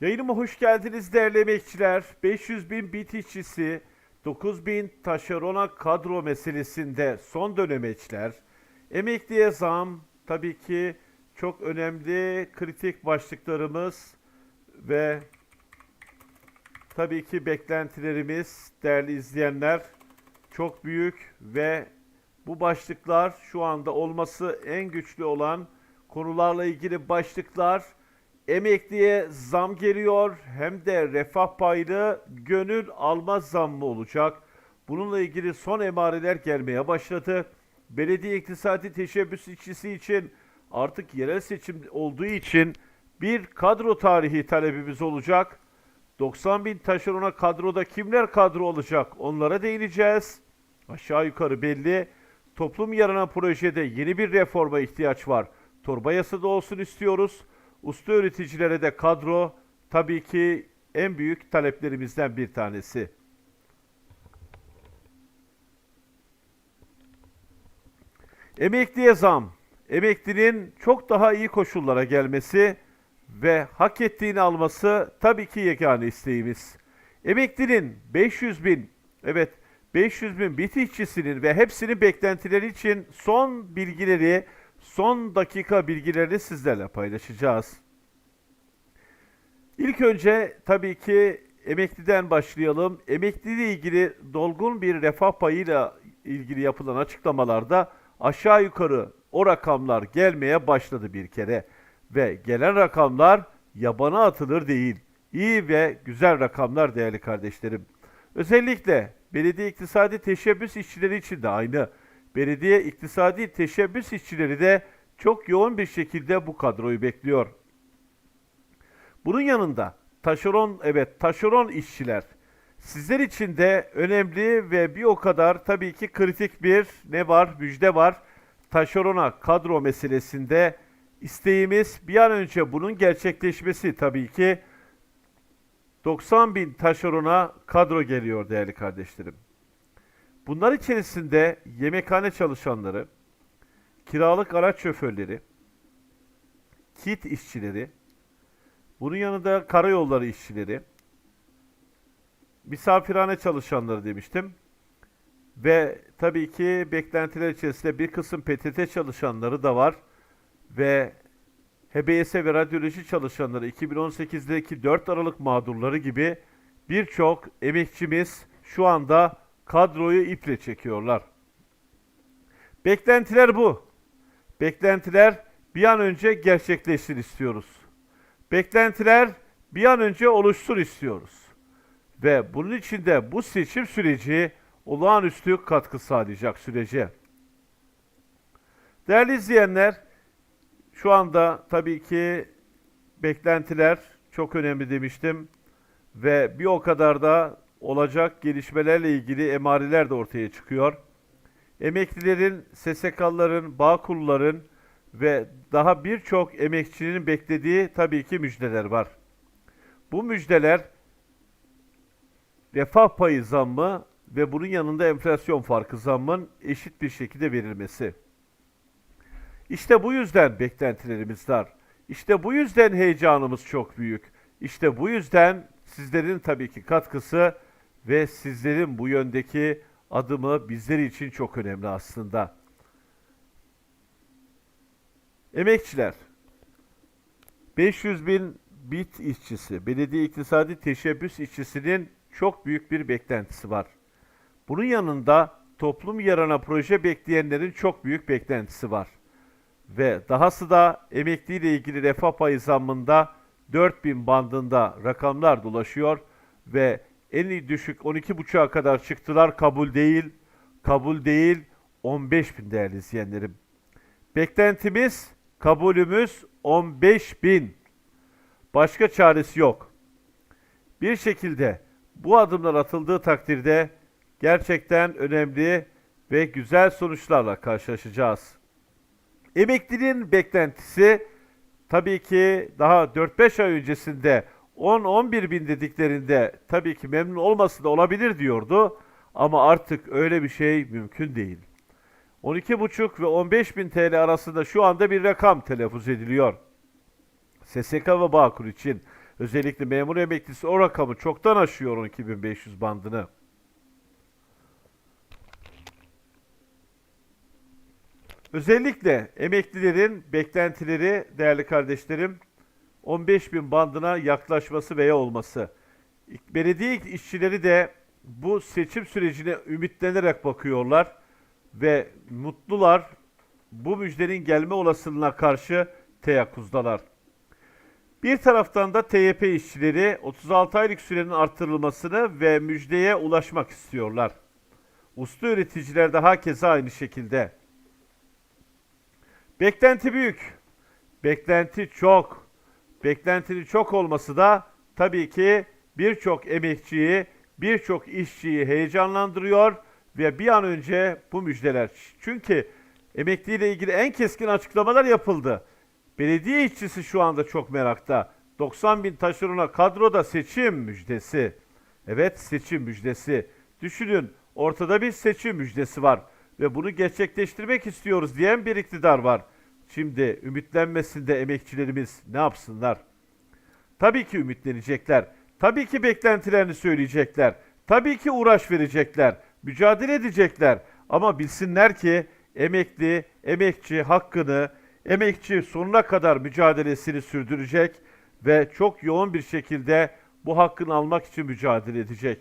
Yayınıma hoş geldiniz değerli emekçiler. 500 bin bit işçisi, 9 bin taşerona kadro meselesinde son dönemeçler. Emekliye zam tabii ki çok önemli kritik başlıklarımız ve tabii ki beklentilerimiz değerli izleyenler çok büyük ve bu başlıklar şu anda olması en güçlü olan konularla ilgili başlıklar. Emekliye zam geliyor hem de refah paylı gönül alma zammı olacak. Bununla ilgili son emareler gelmeye başladı. Belediye iktisadi teşebbüs işçisi için artık yerel seçim olduğu için bir kadro tarihi talebimiz olacak. 90 bin taşerona kadroda kimler kadro olacak onlara değineceğiz. Aşağı yukarı belli. Toplum yarına projede yeni bir reforma ihtiyaç var. Torba yasada olsun istiyoruz. Usta öğreticilere de kadro tabii ki en büyük taleplerimizden bir tanesi. Emekliye zam. Emeklinin çok daha iyi koşullara gelmesi ve hak ettiğini alması tabii ki yegane isteğimiz. Emeklinin 500 bin, evet 500 bin bit işçisinin ve hepsinin beklentileri için son bilgileri, son dakika bilgilerini sizlerle paylaşacağız. İlk önce tabii ki emekliden başlayalım. Emekliyle ilgili dolgun bir refah payıyla ilgili yapılan açıklamalarda aşağı yukarı o rakamlar gelmeye başladı bir kere. Ve gelen rakamlar yabana atılır değil. İyi ve güzel rakamlar değerli kardeşlerim. Özellikle belediye iktisadi teşebbüs işçileri için de aynı. Belediye iktisadi teşebbüs işçileri de çok yoğun bir şekilde bu kadroyu bekliyor. Bunun yanında taşeron evet taşeron işçiler sizler için de önemli ve bir o kadar tabii ki kritik bir ne var müjde var. Taşerona kadro meselesinde isteğimiz bir an önce bunun gerçekleşmesi tabii ki 90 bin taşerona kadro geliyor değerli kardeşlerim. Bunlar içerisinde yemekhane çalışanları, kiralık araç şoförleri, kit işçileri, bunun yanında karayolları işçileri, misafirhane çalışanları demiştim. Ve tabii ki beklentiler içerisinde bir kısım PTT çalışanları da var. Ve HBS ve radyoloji çalışanları 2018'deki 4 Aralık mağdurları gibi birçok emekçimiz şu anda kadroyu iple çekiyorlar. Beklentiler bu. Beklentiler bir an önce gerçekleşsin istiyoruz. Beklentiler bir an önce oluşsun istiyoruz. Ve bunun için de bu seçim süreci olağanüstü katkı sağlayacak sürece. Değerli izleyenler, şu anda tabii ki beklentiler çok önemli demiştim ve bir o kadar da olacak gelişmelerle ilgili emareler de ortaya çıkıyor. Emeklilerin, SSK'ların, Bağkurların ve daha birçok emekçinin beklediği tabii ki müjdeler var. Bu müjdeler refah payı zammı ve bunun yanında enflasyon farkı zammın eşit bir şekilde verilmesi. İşte bu yüzden beklentilerimiz var. İşte bu yüzden heyecanımız çok büyük. İşte bu yüzden sizlerin tabii ki katkısı ve sizlerin bu yöndeki adımı bizler için çok önemli aslında. Emekçiler, 500 bin bit işçisi, belediye iktisadi teşebbüs işçisinin çok büyük bir beklentisi var. Bunun yanında toplum yarana proje bekleyenlerin çok büyük beklentisi var. Ve dahası da emekliyle ilgili refah payı zammında 4000 bandında rakamlar dolaşıyor ve en düşük 12.5'a kadar çıktılar kabul değil, kabul değil 15 bin değerli izleyenlerim. Beklentimiz, kabulümüz 15 bin. Başka çaresi yok. Bir şekilde bu adımlar atıldığı takdirde gerçekten önemli ve güzel sonuçlarla karşılaşacağız. Emeklinin beklentisi tabii ki daha 4-5 ay öncesinde 10-11 bin dediklerinde tabii ki memnun olması da olabilir diyordu. Ama artık öyle bir şey mümkün değil. 12,5 ve 15 bin TL arasında şu anda bir rakam telaffuz ediliyor. SSK ve Bağkur için. Özellikle memur emeklisi o rakamı çoktan aşıyor 12.500 bandını. Özellikle emeklilerin beklentileri değerli kardeşlerim 15.000 bandına yaklaşması veya olması. Belediye işçileri de bu seçim sürecine ümitlenerek bakıyorlar ve mutlular. Bu müjdenin gelme olasılığına karşı teyakkuzdalar. Bir taraftan da TYP işçileri 36 aylık sürenin artırılmasını ve müjdeye ulaşmak istiyorlar. Usta üreticiler de hakeza aynı şekilde. Beklenti büyük. Beklenti çok. Beklentinin çok olması da tabii ki birçok emekçiyi, birçok işçiyi heyecanlandırıyor ve bir an önce bu müjdeler. Çünkü emekliyle ilgili en keskin açıklamalar yapıldı. Belediye işçisi şu anda çok merakta. 90 bin taşerona kadroda seçim müjdesi. Evet seçim müjdesi. Düşünün ortada bir seçim müjdesi var ve bunu gerçekleştirmek istiyoruz diyen bir iktidar var. Şimdi ümitlenmesinde emekçilerimiz ne yapsınlar? Tabii ki ümitlenecekler. Tabii ki beklentilerini söyleyecekler. Tabii ki uğraş verecekler. Mücadele edecekler. Ama bilsinler ki emekli, emekçi hakkını, emekçi sonuna kadar mücadelesini sürdürecek ve çok yoğun bir şekilde bu hakkını almak için mücadele edecek.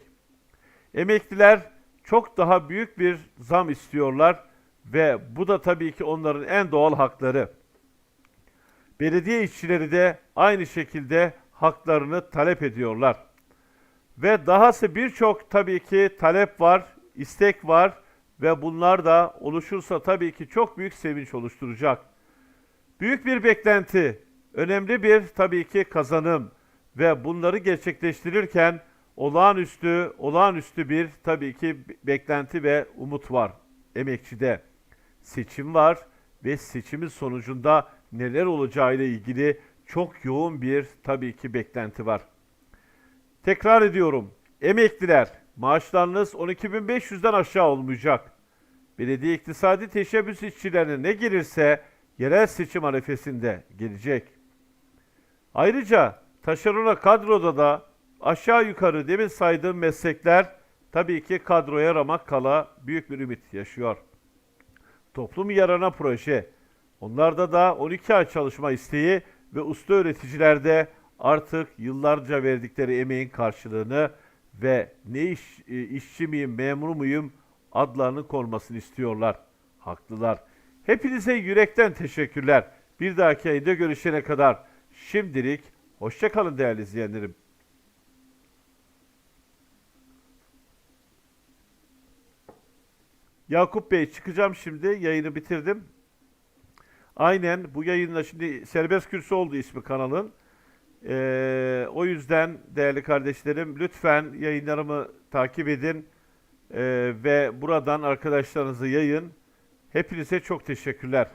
Emekliler çok daha büyük bir zam istiyorlar ve bu da tabii ki onların en doğal hakları. Belediye işçileri de aynı şekilde haklarını talep ediyorlar. Ve dahası birçok tabii ki talep var, istek var ve bunlar da oluşursa tabii ki çok büyük sevinç oluşturacak. Büyük bir beklenti, önemli bir tabii ki kazanım ve bunları gerçekleştirirken olağanüstü, olağanüstü bir tabii ki beklenti ve umut var emekçide. Seçim var ve seçimin sonucunda neler olacağıyla ilgili çok yoğun bir tabii ki beklenti var. Tekrar ediyorum. Emekliler maaşlarınız 12.500'den aşağı olmayacak. Belediye iktisadi teşebbüs işçilerine ne gelirse yerel seçim arifesinde gelecek. Ayrıca taşerona kadroda da aşağı yukarı demin saydığım meslekler tabii ki kadroya ramak kala büyük bir ümit yaşıyor. Toplum yarana proje. Onlarda da 12 ay çalışma isteği ve usta öğreticilerde artık yıllarca verdikleri emeğin karşılığını ve ne iş, e, işçi miyim, memur muyum adlarının konmasını istiyorlar. Haklılar. Hepinize yürekten teşekkürler. Bir dahaki ayda görüşene kadar şimdilik hoşçakalın değerli izleyenlerim. Yakup Bey çıkacağım şimdi. Yayını bitirdim. Aynen bu yayınla şimdi serbest kürsü oldu ismi kanalın. Ee, o yüzden değerli kardeşlerim lütfen yayınlarımı takip edin Ee, ve buradan arkadaşlarınızı yayın. Hepinize çok teşekkürler.